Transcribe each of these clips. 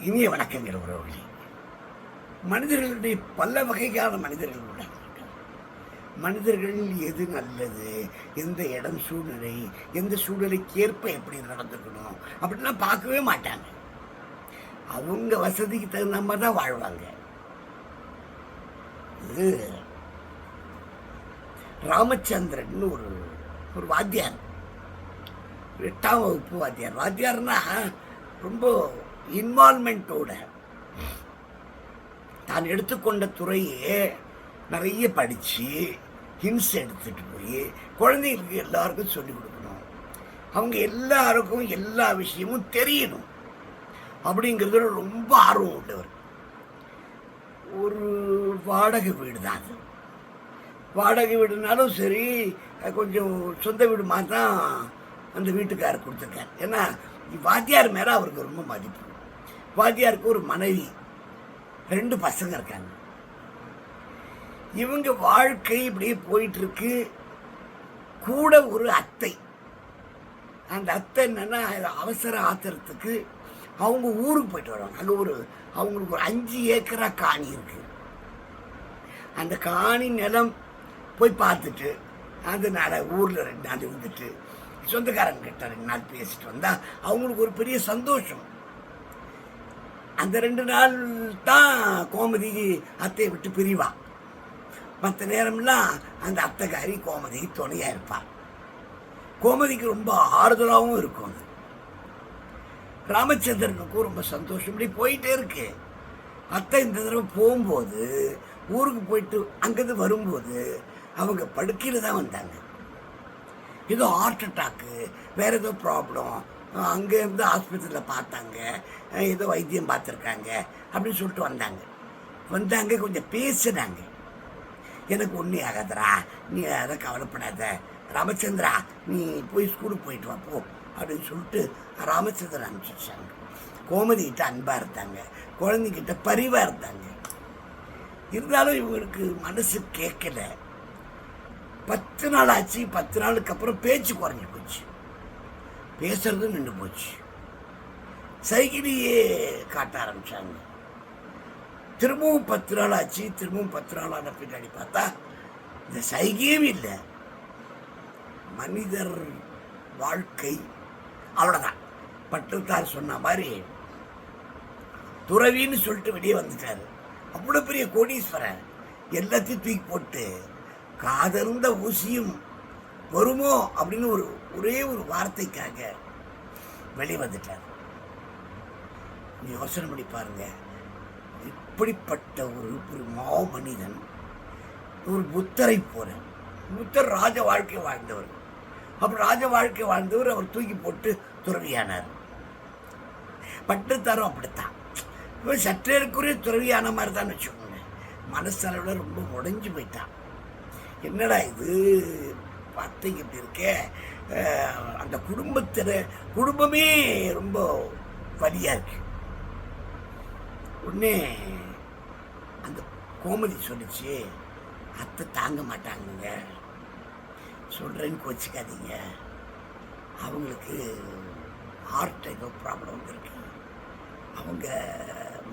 இனிய வணக்கங்கள் உறவுகளே மனிதர்களுடைய பல வகையான மனிதர்கள் உள்ளார்கள். மனிதர்கள் எது நல்லது? எந்த இடம் சூழ்நிலை? எந்த சூழ்நிலைக்கு ஏற்ப எப்படி நடந்துக்கணும்? அப்படிலாம் பார்க்கவே மாட்டாங்க. அவங்க வசதிக்கு தகுந்த மாதிரி தான் வாழ்வாங்க. இது ராமச்சந்திரன் ஒரு ஒரு வாத்தியார். எட்டாம் வகுப்பு வாத்தியார். வாத்தியார்னா ரொம்ப இன்வால்மெண்ட்டோட தான் எடுத்துக்கொண்ட துறையே நிறைய படித்து ஹின்ஸ் எடுத்துகிட்டு போய் குழந்தைகளுக்கு எல்லாருக்கும் சொல்லிக் கொடுக்கணும். அவங்க எல்லாருக்கும் எல்லா விஷயமும் தெரியணும். அப்படிங்கிறதுல ரொம்ப ஆர்வம் உள்ளவர். ஒரு வாடகை வீடு தான் அது. வாடகை வீடுனாலும் சரி கொஞ்சம் சொந்த வீடு மாதிரி தான் அந்த வீட்டுக்காரர் கொடுத்துருக்கார். ஏன்னா வாத்தியார் மேலே அவருக்கு ரொம்ப மதிப்பு. வாத்தியாருக்கு ஒரு மனைவி. ரெண்டு பசங்க இருக்காங்க. இவங்க வாழ்க்கை இப்படியே போயிட்டு இருக்கு கூட ஒரு அத்தை. அந்த அத்தை என்னன்னா அவசர ஆத்திரத்துக்கு அவங்க ஊருக்கு போயிட்டு வருவாங்க. அங்கே ஒரு அவங்களுக்கு ஒரு அஞ்சு ஏக்கரா காணி இருக்கு. அந்த காணி நிலம் போய் பார்த்துட்டு அதனால ஊரில் ரெண்டு நாள் இருந்துட்டு சொந்தக்காரங்க கிட்ட ரெண்டு நாள் பேசிட்டு வந்தால் அவங்களுக்கு ஒரு பெரிய சந்தோஷம். அந்த ரெண்டு நாள் தான் கோமதி அத்தையை விட்டு பிரிவா. மற்ற நேரம்லாம் அந்த அத்தைக்காரி கோமதிக்கு துணையாக இருப்பாள் கோமதிக்கு ரொம்ப ஆறுதலாகவும் இருக்கும் அது. ராமச்சந்திரனுக்கும் ரொம்ப சந்தோஷம். இப்படி போயிட்டே இருக்கு. அத்தை இந்த தடவை போகும்போது ஊருக்கு போயிட்டு அங்கேருந்து வரும்போது அவங்க படுக்கையில் தான் வந்தாங்க. ஏதோ ஹார்ட் அட்டாக்கு வேறு ஏதோ ப்ராப்ளம் அங்கே இருந்து ஆஸ்பத்திரியில் பார்த்தாங்க. ஏதோ வைத்தியம் பார்த்துருக்காங்க அப்படின்னு சொல்லிட்டு வந்தாங்க. வந்தாங்க கொஞ்சம் பேசுனாங்க. எனக்கு ஒன்றும் ஆகாதரா நீ அதை கவலைப்படாத. ராமச்சந்திரா நீ போய் ஸ்கூலுக்கு போயிட்டு வா போ அப்படின்னு சொல்லிட்டு ராமச்சந்திரன் அனுப்பிச்சிட்டாங்க. கோமதிக்கிட்ட அன்பாக இருந்தாங்க. குழந்தைகிட்ட பரிவாக இருந்தாங்க. இருந்தாலும் இவங்களுக்கு மனசு கேட்கல. பத்து நாள் ஆச்சு பத்து நாளுக்கு அப்புறம் பேச்சு குறைஞ்சி போச்சு. பேசுறது நின்று போச்சு. சைக்கிளையே காட்ட ஆரம்பிச்சாங்க. திரும்பவும் பத்து நாள் ஆச்சு திரும்பவும் பத்து நாள் ஆன பின்னாடி பார்த்தா இந்த சைகையும் இல்லை. மனிதர் வாழ்க்கை அவ்வளோதான் பட்டுத்தார் சொன்ன மாதிரி துறவின்னு சொல்லிட்டு வெளியே வந்துட்டாரு. அவ்வளோ பெரிய கோடீஸ்வரன் எல்லாத்தையும் தூக்கி போட்டு காதர்ந்த ஊசியும் வருமோ அப்படின்னு ஒரு ஒரே ஒரு வார்த்தைக்காக வெளியே வந்துட்டார் நீ யோசனை பண்ணி பாருங்க. இப்படிப்பட்ட ஒரு ஒரு மாமனிதன் ஒரு புத்தரை போற புத்தர் ராஜ வாழ்க்கை வாழ்ந்தவர். அப்புறம் ராஜ வாழ்க்கை வாழ்ந்தவர் அவர் தூக்கி போட்டு துறவியானார். பட்டுத்தாரம் அப்படித்தான். இவன் சற்றேற்குரிய துறவியான மாதிரி தான் வச்சுக்கோங்க. மனசளவில் ரொம்ப உடைஞ்சு போயிட்டான். என்னடா இது? பார்த்தீங்க இப்படி இருக்கே. அந்த குடும்பத்தில் குடும்பமே ரொம்ப வலியாக இருக்கு. உடனே அந்த கோமதி சொல்லிச்சு அத்தை தாங்க மாட்டாங்கங்க. சொல்கிறேன்னு கோச்சிக்காதீங்க. அவங்களுக்கு ஹார்ட் ஏதோ ப்ராப்ளம் இருக்கு. அவங்க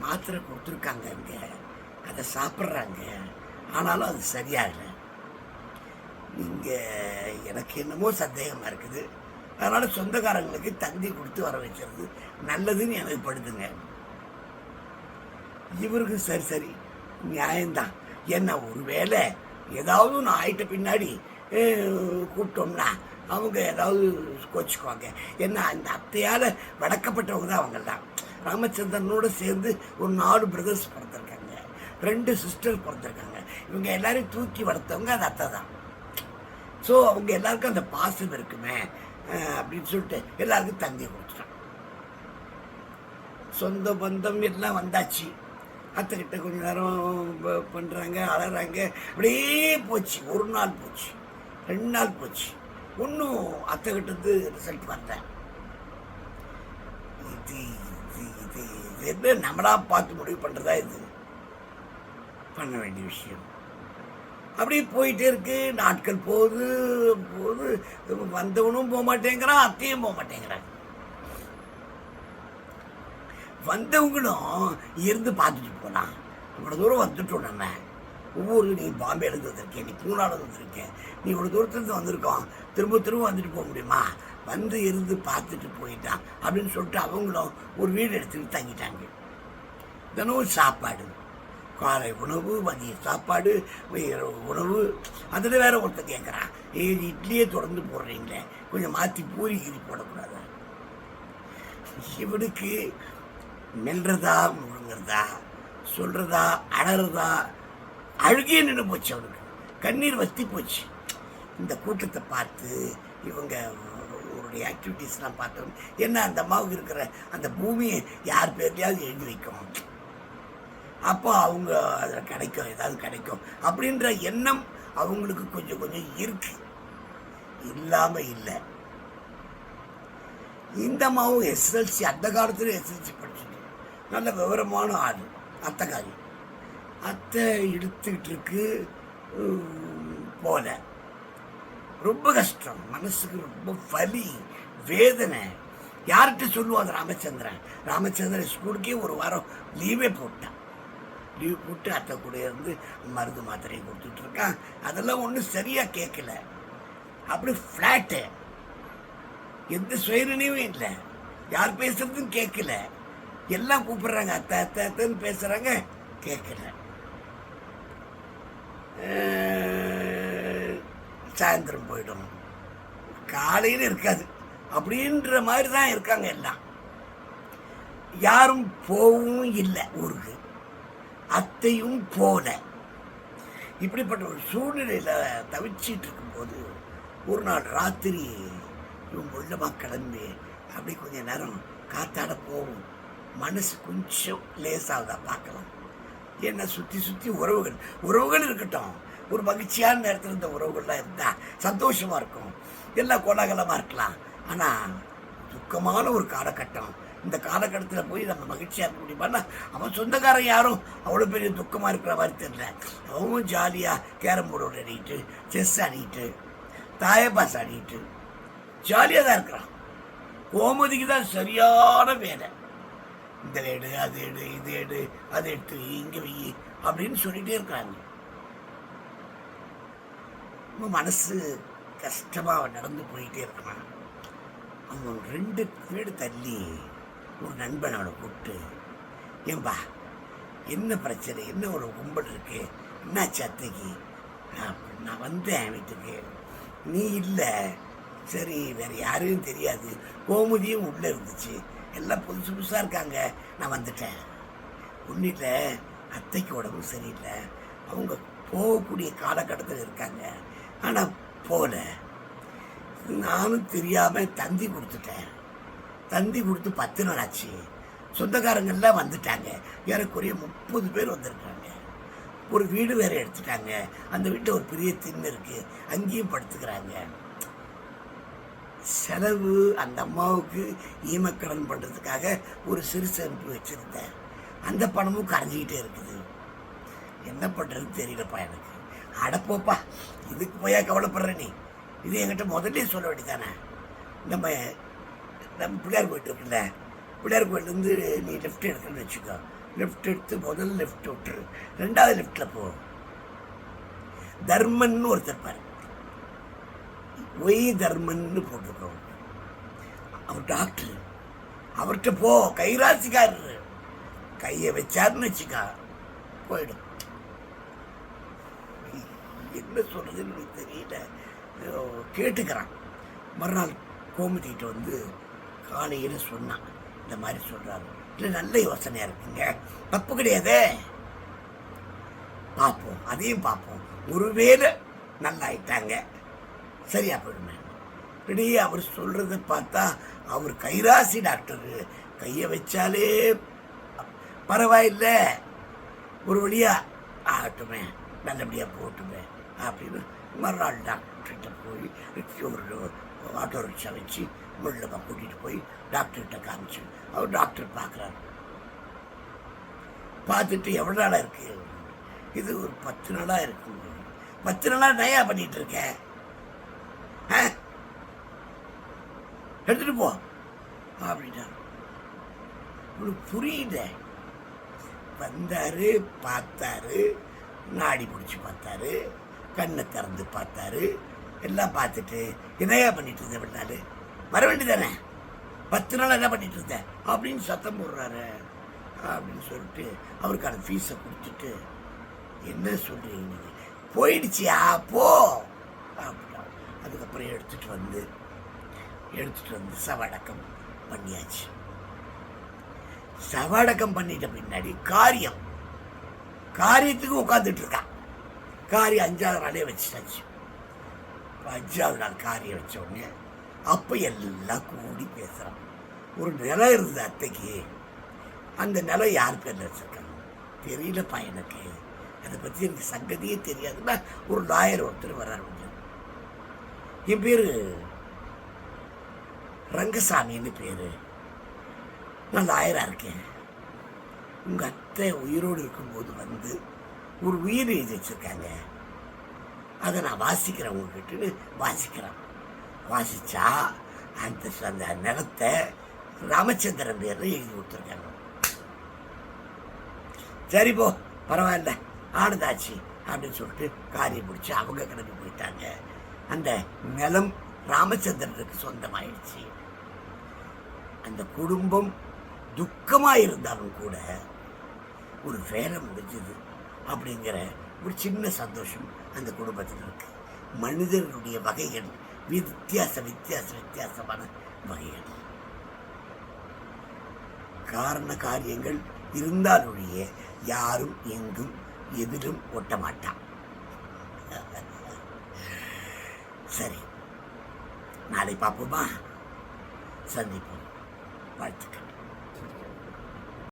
மாத்திரை கொடுத்துருக்காங்க இங்கே. அதை சாப்பிட்றாங்க. ஆனாலும் அது சரியாகலை. நீங்கள் எனக்கு என்னமோ சந்தேகமாக இருக்குது. அதனால் சொந்தக்காரங்களுக்கு தந்தி கொடுத்து வர வைக்கிறது நல்லதுன்னு எனக்கு படுதுங்க. இவருக்கு சரி சரி. நியாயம்தான். என்ன ஒருவேளை ஏதாவது ஒன்று ஆயிட்ட பின்னாடி கூப்பிட்டோம்னா அவங்க ஏதாவது கோச்சிக்குவாங்க. ஏன்னா அந்த அத்தையால் வடக்கப்பட்டவங்க தான் அவங்க தான் ராமச்சந்திரனோட சேர்ந்து ஒரு நாலு பிரதர்ஸ் பிறந்திருக்காங்க. ரெண்டு சிஸ்டர் பிறந்திருக்காங்க. இவங்க எல்லாரையும் தூக்கி வளர்த்தவங்க அது அத்தை தான் ஸோ அவங்க எல்லாருக்கும் அந்த பாசம் இருக்குமே அப்படின்னு சொல்லிட்டு எல்லாருக்கும் தந்தி கொடுத்துட்டான் சொந்த பந்தம் எல்லாம் வந்தாச்சு. அத்தைக்கிட்ட கொஞ்ச நேரம் பண்ணுறாங்க அழகிறாங்க அப்படியே போச்சு. ஒரு நாள் போச்சு. ரெண்டு நாள் போச்சு. ஒன்றும் அத்தைக்கிட்ட ரிசல்ட் வரல. இது இது இது இது என்ன நம்மளா பார்த்து முடிவு பண்ணுறதா இது? பண்ண வேண்டிய விஷயம். அப்படியே போயிட்டே இருக்கு. நாட்கள் போகுது போகுது. வந்தவனும் போக மாட்டேங்கிறான் அத்தையும் போக மாட்டேங்கிறாங்க வந்தவங்களும் இருந்து பார்த்துட்டு போகலாம் இவ்வளோ தூரம் வந்துட்டோம் நம்ம. ஒவ்வொரு நீ பாம்பேலேருந்து வந்திருக்கேன் நீ பூனாலேருந்து வந்திருக்கேன் நீ இவ்வளோ தூரத்துலேருந்து வந்திருக்கோம். திரும்ப திரும்ப வந்துட்டு போக முடியுமா? வந்து இருந்து பார்த்துட்டு போயிட்டான் அப்படின்னு சொல்லிட்டு அவங்களும் ஒரு வீடு எடுத்துக்கிட்டு தங்கிட்டாங்க. தினமும் சாப்பாடு. காலை உணவு மதிய சாப்பாடு உணவு. அதில் வேற ஒருத்தர் கேட்குறான் ஏ இட்லியே தொடர்ந்து போடுறீங்களே. கொஞ்சம் மாற்றி பூரி கீரி போடக்கூடாது? இவனுக்கு மெல்றதா முழுங்குறதா சொல்கிறதா அழறதா அழுகிய நின்று போச்சு அவனுக்கு. கண்ணீர் வத்தி போச்சு. இந்த கூட்டத்தை பார்த்து இவங்க அவருடைய ஆக்டிவிட்டீஸ்லாம் பார்த்தோம். என்ன அந்த அம்மாவுக்கு இருக்கிற அந்த பூமியை யார் பேர்லையாவது எழுதி வைக்கும் அப்போ அவங்க அதில் கிடைக்கும் ஏதாவது கிடைக்கும் அப்படின்ற எண்ணம் அவங்களுக்கு கொஞ்சம் கொஞ்சம் இருக்கு. இல்லாமல் இல்லை. இந்த அம்மாவும் எஸ்எல்சி அந்த காலத்தில் எஸ்எல்சி படிச்சுட்டு நல்ல விவரமான ஆள் அத்தைக்காரி அத்தை இழுத்துக்கிட்டு இருக்கு போல. ரொம்ப கஷ்டம். மனசுக்கு ரொம்ப வலி வேதனை. யார்கிட்ட சொல்லுவாங்க ராமச்சந்திரன்? ராமச்சந்திரன் ஸ்கூலுக்கே ஒரு வாரம் லீவே போட்டான். லீவ் போட்டு அத்தை கூட இருந்து மருந்து மாத்திரையை கொடுத்துட்ருக்கான் அதெல்லாம் ஒன்றும் சரியாக கேட்கல அப்படி ஃப்ளாட்டு எந்த சுயநினைவும் இல்லை. யார் பேசுறதும் கேட்கல எல்லாம் கூப்பிடுறாங்க. அத்தை அத்தை அத்தைன்னு பேசுகிறாங்க கேட்கல சாயந்தரம் போயிடும். காலையில் இருக்காது. அப்படின்ற மாதிரி தான் இருக்காங்க எல்லாம். யாரும் போகவும் இல்லை ஊருக்கு. அத்தையும் போல இப்படிப்பட்ட ஒரு சூழ்நிலையில் தவிச்சிட்டு இருக்கும்போது ஒரு நாள் ராத்திரி இவங்க உள்ளமாக கிளம்பி. அப்படி கொஞ்ச நேரம் காத்தாட போகும் மனசு கொஞ்சம் லேசாகுதா பார்க்கலாம். என்ன சுற்றி சுற்றி உறவுகள் உறவுகள் இருக்கட்டும். ஒரு மகிழ்ச்சியான நேரத்தில் இந்த உறவுகள்லாம் இருந்தால் சந்தோஷமாக இருக்கும். எல்லாம் கோலாகலமாக இருக்கலாம். ஆனால் துக்கமான ஒரு காலகட்டம். இந்த காலகட்டத்தில் போய் நம்ம மகிழ்ச்சியாக இருக்க முடியுமான்னா அவன் சொந்தக்காரன் யாரும் அவ்வளோ பெரிய துக்கமாக இருக்கிற மாதிரி தெரியல. அவனும் ஜாலியாக கேரம் போர்டு ஆடிட்டு செஸ் ஆடிட்டு தாயபாஸ் ஆடிட்டு ஜாலியாக தான் இருக்கிறான். கோமதிக்கு தான் சரியான வேலை. இந்த எடு அது எடு இது எடு அதை எடுத்து இங்கே வை அப்படின்னு சொல்லிகிட்டே இருக்காங்க. மனசு கஷ்டமாக நடந்து போயிட்டே இருக்கான். அவன் ரெண்டு வீடு தள்ளி ஒரு நண்பன் அவனை கூப்பிட்டு ஏன்பா என்ன பிரச்சனை? என்ன ஒரு கும்பல் இருக்கு? என்னாச்சு அத்தைக்கு நான் நான் வந்தேன் வீட்டுக்கு. நீ இல்லை. சரி வேற யாரையும் தெரியாது. கோமுதியும் உள்ளே இருந்துச்சு. எல்லாம் புதுசு புதுசாக இருக்காங்க. நான் வந்துட்டேன். ஒன்றில் அத்தைக்கு உடம்பு சரியில்லை. அவங்க போகக்கூடிய காலகட்டத்தில் இருக்காங்க. ஆனால் போகல நானும் தெரியாமல் தந்தி கொடுத்துட்டேன். தந்தி கொடுத்து பத்து நாள் ஆச்சு. சொந்தக்காரங்கெல்லாம் வந்துட்டாங்க. ஏறக்குறைய முப்பது பேர் வந்திருக்காங்க. ஒரு வீடு வேறு எடுத்துட்டாங்க. அந்த வீட்டில் ஒரு பெரிய திண்ணு இருக்குது அங்கேயும் படுத்துக்கிறாங்க. செலவு அந்த அம்மாவுக்கு ஈமக்கடன் பண்ணுறதுக்காக ஒரு சிறு சேமிப்பு வச்சுருந்தேன். அந்த பணமும் கரைஞ்சிக்கிட்டே இருக்குது. என்ன பண்ணுறதுன்னு தெரியலப்பா எனக்கு. அடப்போப்பா இதுக்கு போயா கவலைப்படுற நீ? இது என்கிட்ட முதல்ல சொல்ல வேண்டியதானே நம்ம நம்ம பிள்ளையார் கோயில் இருக்குல்ல? பிள்ளையார் கோயிலேருந்து நீ லெஃப்ட் எடுக்கணும்னு வச்சுக்கோ. லெஃப்ட் எடுத்து முதல் லெஃப்ட் விட்டுரு ரெண்டாவது லெஃப்டில் போ. தர்மன்னு ஒருத்தர் பாரு ஒய் தர்மன்னு போட்டிருக்கோம். அவர் டாக்டர் அவர்கிட்ட போ கைராசிக்காரர். கையை வச்சாருன்னு வச்சுக்கா. போயிடும். என்ன சொல்றதுன்னு தெரியல. கேட்டுக்கிறான். மறுநாள் கோமதிகிட்ட வந்து காலையில் சொன்னான். இந்த மாதிரி சொல்கிறாரு இல்லை நல்ல யோசனையா இருக்குங்க. தப்பு கிடையாதே. பார்ப்போம். அதையும் பார்ப்போம். ஒருவேளை நல்லாயிட்டாங்க. சரியா போயிடுமே. இப்படி அவர் சொல்கிறத பார்த்தா அவர் கைராசி டாக்டரு. கையை வச்சாலே பரவாயில்ல. ஒரு வழியா ஆகட்டுமே. நல்லபடியா போகட்டுமே. அப்படின்னு மறுநாள் டாக்டர்கிட்ட போய் ஒரு ஆட்டோ ரிக்ஷா வச்சு முள்ளமாக கூட்டிகிட்டு போய் டாக்டர்கிட்ட காமிச்சு. அவர் டாக்டர் பார்க்குறாரு. பார்த்துட்டு எவ்வளோ நாளாக இருக்கு? இது ஒரு பத்து நாளாக இருக்கு. பத்து நாளாக நயா பண்ணிட்டு இருக்கேன் ஆ? எடுத்துட்டு போ. அப்படின்னா உங்களுக்கு புரியல வந்தாரு பார்த்தாரு நாடி பிடிச்சி பார்த்தாரு கண்ணை திறந்து பார்த்தாரு எல்லாம் பார்த்துட்டு என்னையா பண்ணிட்டு இருந்தேன் அப்படின்னாரு வர வேண்டியதானே பத்து நாள் என்ன பண்ணிட்டு இருந்த அப்படின்னு சத்தம் போடுறாரு. அப்படின்னு சொல்லிட்டு அவருக்கான ஃபீஸை கொடுத்துட்டு என்ன சொல்கிறீங்க நீங்க? போயிடுச்சியா? போ! அப்படின்னா அதுக்கப்புறம் எடுத்துகிட்டு வந்து எடுத்துகிட்டு வந்து சவடக்கம் பண்ணியாச்சு. சவடக்கம் பண்ணிட்ட பின்னாடி காரியம். காரியத்துக்கு உட்காந்துட்டு இருக்கான் காரியம் அஞ்சாவது நாளே வச்சுட்டாச்சு. அஞ்சாவது நாள் காரியம் வச்ச உடனே அப்போ எல்லாம் கூடி பேசுகிறான் ஒரு நிலம் இருந்தது அத்தைக்கு அந்த நிலம் யார் பேரில் வச்சிருக்காங்க தெரியலப்பா எனக்கு. அதை பற்றி எனக்கு சங்கதியே தெரியாதுன்னா ஒரு லாயர் ஒருத்தர் வர்றார் உள்ள. என் பேர் ரங்கசாமின்னு பேர். நான் லாயராக இருக்கேன். உங்கள் அத்தை உயிரோடு இருக்கும்போது வந்து ஒரு உயிர் எழுதி வச்சுருக்காங்க அதை நான் வாசிக்கிறேன் உங்ககிட்டன்னு வாசிக்கிறேன். வாசிச்சா அந்த அந்த நிலத்தை ராமச்சந்திரன் பேர் எழுதி கொடுத்துருக்காங்க. சரி போ பரவாயில்ல ஆடுதாச்சு அப்படின்னு சொல்லிட்டு காரியம் முடிச்சு அவங்க கிளம்பி போயிட்டாங்க. அந்த நிலம் ராமச்சந்திரனுக்கு சொந்தமாயிடுச்சு. அந்த குடும்பம் துக்கமா இருந்தாலும் கூட ஒரு வேலை முடிஞ்சது அப்படிங்கிற ஒரு சின்ன சந்தோஷம் அந்த குடும்பத்தில் இருக்கு மனிதர்களுடைய வகைகள் வித்தியாச வித்தியாச வித்தியாசமான வகைகள். காரண காரியங்கள் இருந்தாலொழிய யாரும் எங்கும் எதிலும் ஒட்ட மாட்டான். சரி நாளை பார்ப்போமா? சந்திப்போம். வாழ்த்துக்கள்.